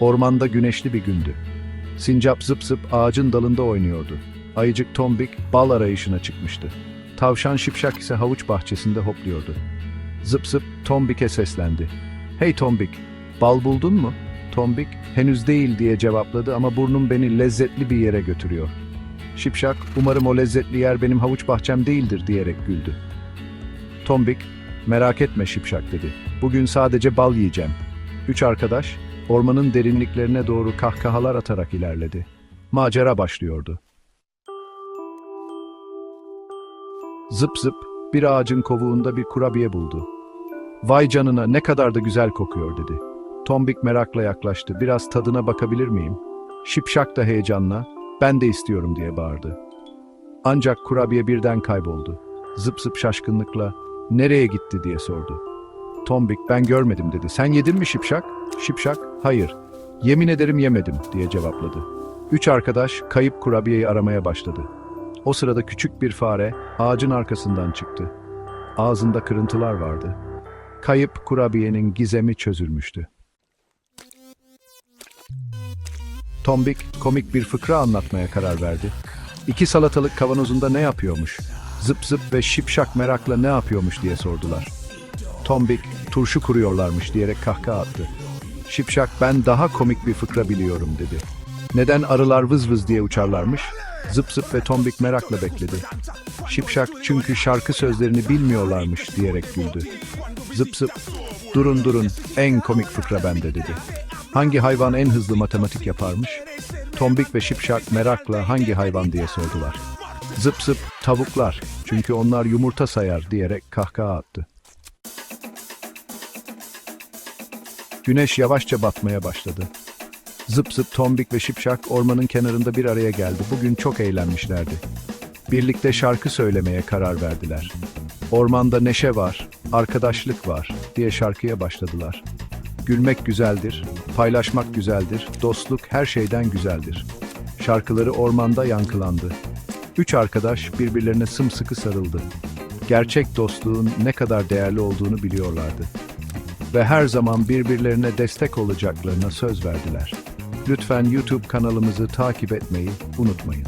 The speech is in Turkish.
Ormanda güneşli bir gündü. Sincap zıp zıp ağacın dalında oynuyordu. Ayıcık Tombik bal arayışına çıkmıştı. Tavşan Şipşak ise havuç bahçesinde hopluyordu. Zıp zıp Tombik'e seslendi. Hey Tombik, bal buldun mu? Tombik, henüz değil diye cevapladı ama burnum beni lezzetli bir yere götürüyor. Şipşak, umarım o lezzetli yer benim havuç bahçem değildir diyerek güldü. Tombik, merak etme Şipşak dedi. Bugün sadece bal yiyeceğim. Üç arkadaş, ormanın derinliklerine doğru kahkahalar atarak ilerledi. Macera başlıyordu. Zıp zıp bir ağacın kovuğunda bir kurabiye buldu. Vay canına ne kadar da güzel kokuyor dedi. Tombik merakla yaklaştı. Biraz tadına bakabilir miyim? Şipşak da heyecanla ben de istiyorum diye bağırdı. Ancak kurabiye birden kayboldu. Zıp zıp şaşkınlıkla nereye gitti diye sordu. Tombik ben görmedim dedi. Sen yedin mi Şipşak? Şipşak hayır. Yemin ederim yemedim diye cevapladı. Üç arkadaş kayıp kurabiyeyi aramaya başladı. O sırada küçük bir fare ağacın arkasından çıktı. Ağzında kırıntılar vardı. Kayıp kurabiyenin gizemi çözülmüştü. Tombik komik bir fıkra anlatmaya karar verdi. İki salatalık kavanozunda ne yapıyormuş? Zıp zıp ve şipşak merakla ne yapıyormuş diye sordular. Tombik turşu kuruyorlarmış diyerek kahkaha attı. Şipşak ben daha komik bir fıkra biliyorum dedi. Neden arılar vız vız diye uçarlarmış? Zıp zıp ve Tombik merakla bekledi. Şipşak çünkü şarkı sözlerini bilmiyorlarmış diyerek güldü. Zıp zıp durun durun en komik fıkra bende dedi. Hangi hayvan en hızlı matematik yaparmış? Tombik ve Şipşak merakla hangi hayvan diye sordular. Zıp zıp tavuklar çünkü onlar yumurta sayar diyerek kahkaha attı. Güneş yavaşça batmaya başladı. Zıp zıp Tombik ve Şipşak ormanın kenarında bir araya geldi. Bugün çok eğlenmişlerdi. Birlikte şarkı söylemeye karar verdiler. Ormanda neşe var, arkadaşlık var diye şarkıya başladılar. Gülmek güzeldir, paylaşmak güzeldir, dostluk her şeyden güzeldir. Şarkıları ormanda yankılandı. Üç arkadaş birbirlerine sımsıkı sarıldı. Gerçek dostluğun ne kadar değerli olduğunu biliyorlardı ve her zaman birbirlerine destek olacaklarına söz verdiler. Lütfen YouTube kanalımızı takip etmeyi unutmayın.